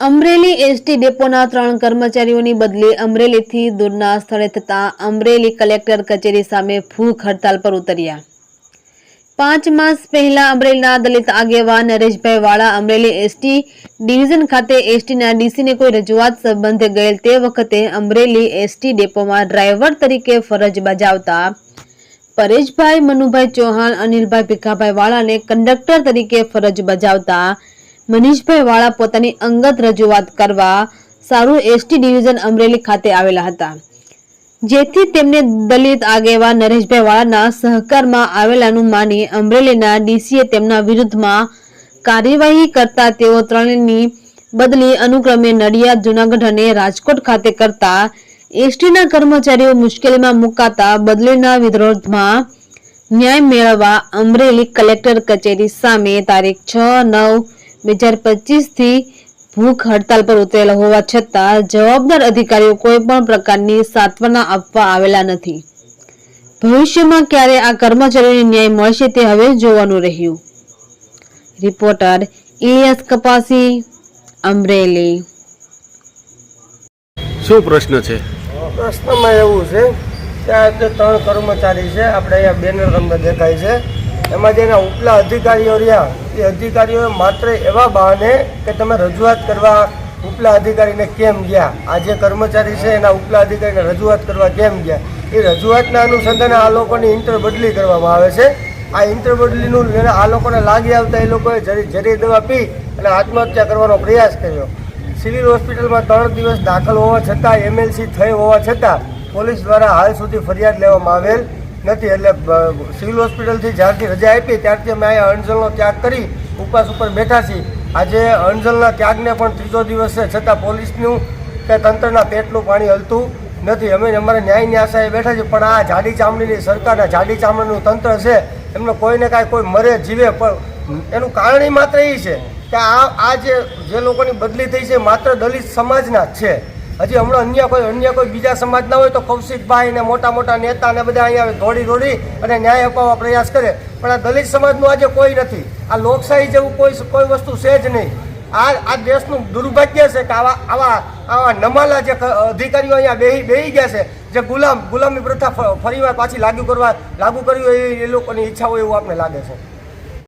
Amreli ST ડેપોના ત્રણ કર્મચારીઓની બદલી અમરેલીથી દૂરના સ્થળે થતાં અમરેલી કલેક્ટર કચેરી સામે ભૂખ હડતાલ પર ઉતર્યા. પાંચ માસ પહેલા અમરેલીના દલિત આગેવાન નરેશભાઈ વાળા અમરેલી એસટી ડિવિઝન ખાતે એસટીના ડીસીને કોઈ રજૂઆત સંબંધે ગયેલ તે વખતે અમરેલી એસટી ડેપોમાં ડ્રાઈવર તરીકે ફરજ બજાવતા પરેશભાઈ મનુભાઈ ચૌહાણ, અનિલભાઈ ભીખાભાઈ વાળાને કંડક્ટર તરીકે ફરજ બજાવતા મનીષભાઈ વાળા પોતાની અંગત રજૂઆત કરવા સારું એસટી ડિવિઝન અમરેલી ખાતે આવેલા હતા. જેથી તેમને દલિત આગેવાન નરેશભાઈ વાળાના સહકારમાં આવેલાનું માની અમરેલીના ડીસીએ તેમના વિરુદ્ધમાં કાર્યવાહી કરતા તેઓ ત્રણની બદલી અનુક્રમે નડિયાદ, જુનાગઢ અને રાજકોટ ખાતે કરતા એસટીના કર્મચારીઓ મુશ્કેલીમાં મુકાતા બદલીના વિરોધમાં ન્યાય મેળવવા અમરેલી કલેક્ટર કચેરી સામે તારીખ છ નવ બે હજાર પચીસથી ભૂખ હડતાલ પર ઉતરેલા હોવા છતાં જવાબદાર અધિકારીઓ કોઈ પણ પ્રકારની સાંત્વના આપવા આવેલા નથી. ભવિષ્યમાં ક્યારે આ કર્મચારીઓને ન્યાય મળશે તે હવે જોવાનું રહ્યું. રિપોર્ટર ઇલિયાસ કપાસી અમરેલી. શું પ્રશ્ન છે? પ્રશ્નમાં એવું છે કે આ જે ત્રણ કર્મચારી છે આપણે અહીંયા બેનર તમને દેખાય છે. એમાં જેના ઉપલા અધિકારીઓ રહ્યા એ અધિકારીઓએ માત્ર એવા બહાને કે તમે રજૂઆત કરવા ઉપલા અધિકારીને કેમ ગયા? આ જે કર્મચારી છે એના ઉપલા અધિકારીને રજૂઆત કરવા કેમ ગયા? એ રજૂઆતના અનુસંધાને આ લોકોની ઇન્ટર બદલી કરવામાં આવે છે. આ ઇન્ટર બદલીનું આ લોકોને લાગી આવતા એ લોકોએ જરી જરી દવા પી અને આત્મહત્યા કરવાનો પ્રયાસ કર્યો. સિવિલ હોસ્પિટલમાં ત્રણ દિવસ દાખલ હોવા છતાં એમએલસી થઈ હોવા છતાં પોલીસ દ્વારા હાલ સુધી ફરિયાદ લેવામાં આવેલ નથી, એટલે સિવિલ હોસ્પિટલથી જ્યારથી રજા આપી, ત્યારથી અમે અહીંયા અણજલનો ત્યાગ કરી, ઉપવાસ ઉપર બેઠા છીએ. આજે અણજલના ત્યાગને પણ ત્રીજો દિવસ છે, છતાં પોલીસનું કે તંત્રના પેટનું પાણી હલતું નથી. અમે અમારે ન્યાયની આશાએ બેઠા છીએ, પણ આ જાડી ચામડીની સરકારના જાડી ચામડીનું તંત્ર છે, એમને કોઈને કાંઈ, કોઈ મરે, જીવે, પણ એનું કારણ માત્ર એ છે કે આ આ જે લોકોની બદલી થઈ છે માત્ર દલિત સમાજના જ છે. હજી હમણાં અન્ય કોઈ અન્ય કોઈ બીજા સમાજના હોય તો કૌશિકભાઈ ને મોટા મોટા નેતા ને બધા અહીંયા દોડી દોડી અને ન્યાય અપાવવા પ્રયાસ કરે. પણ આ દલિત સમાજનું આજે કોઈ નથી. આ લોકશાહી જેવું કોઈ કોઈ વસ્તુ છે જ નહીં. આ આ દેશનું દુર્ભાગ્ય છે કે આવા આવા આવા નમાલા જે અધિકારીઓ અહીંયા બેહી બેહી ગયા છે, જે ગુલામ ગુલામી પ્રથા ફરીવાર પાછી લાગુ કરવા લાગુ કરવી એ લોકોની ઈચ્છા હોય એવું આપણે લાગે છે.